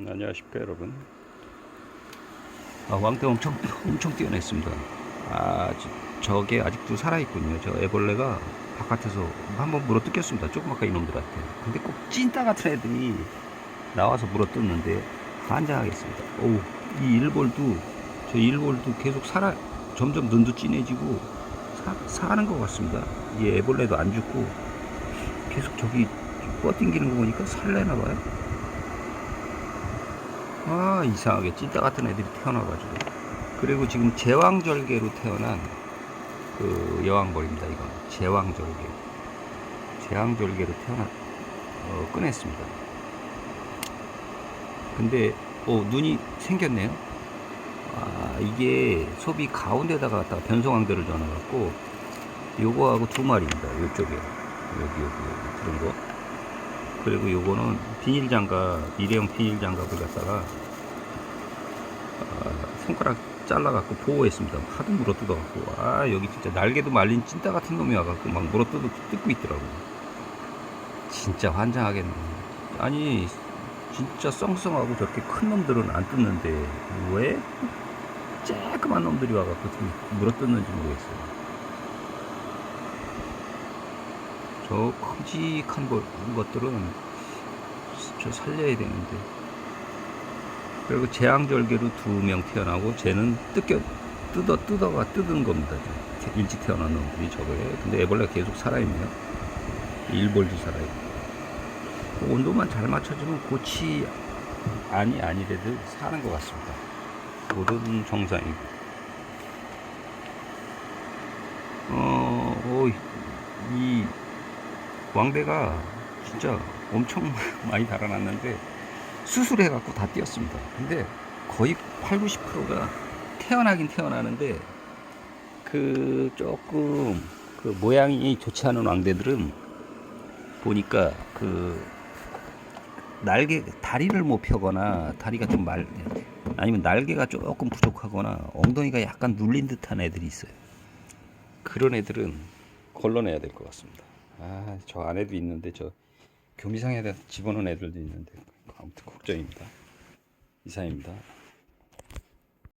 음, 안녕하십니까 여러분. 아, 왕대 엄청 엄청 뛰어냈습니다. 아 저- 저게 아직도 살아있군요. 저 애벌레가 바깥에서 한번 물어 뜯겼습니다. 조그맣게 이놈들한테. 근데 꼭 찐따 같은 애들이 나와서 물어 뜯는데 환장하겠습니다. 오우 이 일볼도 저 일볼도 계속 살아 점점 눈도 진해지고 사, 사는 것 같습니다. 이 애벌레도 안 죽고 계속 저기 뻗팅기는 거 보니까 살래나 봐요 아 이상하게 찐따 같은 애들이 태어나가지고. 그리고 지금 제왕절개로 태어난 그 여왕벌입니다 이건. 제왕절개. 제왕절개로 태어나 어, 꺼냈습니다. 근데 어 눈이 생겼네요. 아 이게 소비 가운데다가 갖다가 변성왕대를 전화갖고 요거하고 두 마리입니다 요쪽에. 여기 여기 여기 그런 거 그리고 요거는 비닐 장갑 일회용 비닐 장갑을 갖다가 아, 손가락 잘라갖고 보호했습니다. 하도 물어 뜯어갖고 아 여기 진짜 날개도 말린 찐따 같은 놈이 와갖고 막 물어 뜯어 뜯고 있더라고. 진짜 환장하겠네. 아니 진짜 썽썽하고 저렇게 큰 놈들은 안 뜯는데 왜 쬐끄만 놈들이 와갖고 물어 뜯는지 모르겠어요. 저 큼직한 거- 것들은 저 살려야 되는데. 그리고 재앙절개로 두 명 태어나고 쟤는 뜯겨 뜯어 뜯어가 뜯은 겁니다. 저. 일찍 태어난 놈들이 저거에. 근데 애벌레가 계속 살아있네요. 일벌도 살아있고. 그 온도만 잘 맞춰주면 고치 아니 아니래도 사는 것 같습니다. 모든 정상이고. 어, 어, 이 왕대가 진짜 엄청 많이 달아났는데 수술해갖고 다 뛰었습니다. 근데 거의 8, 90%가 태어나긴 태어나는데 그 조금 그 모양이 좋지 않은 왕대들은 보니까 그 날개 다리를 못 펴거나 다리가 좀 말 아니면 날개가 조금 부족하거나 엉덩이가 약간 눌린 듯한 애들이 있어요. 그런 애들은 걸러내야 될 것 같습니다. 아, 저 안에도 있는데 저 교미상에다 집어넣은 애들도 있는데 아무튼 걱정입니다. 이상입니다.